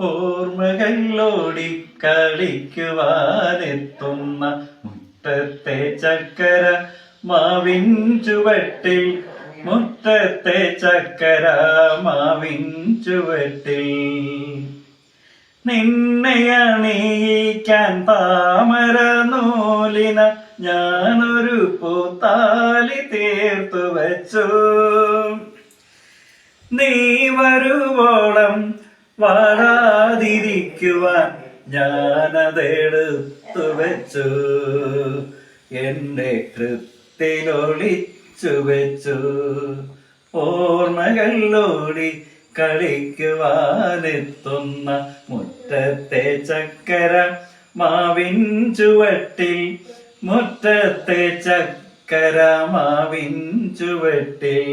ഓർമ്മകളിലോടി കളിക്കുവാനെത്തുന്ന മുറ്റത്തെ ചക്കര മാവിൻ ചുവട്ടിൽ. മുറ്റത്തെ ചക്കര മാവിൻ ചുവട്ടിൽ. നിന്നെ അണിയിക്കാൻ താമര നൂലിന ഞാനൊരു പൂത്താലി തീർത്തു വച്ചു നീ വരുവോളം വാടാതിരിക്കുവാൻ ഞാനതെടുത്തു വെച്ചു. എന്റെ കൃത്തിലൊളിച്ചു വെച്ചു. ഓർമ്മകളിലോടി കളിക്കുവാനെത്തുന്ന മുറ്റത്തെ ചക്കര മാവിൻ ചുവട്ടിൽ മുറ്റത്തെ ചക്കര മാവിൻ ചുവട്ടിൽ.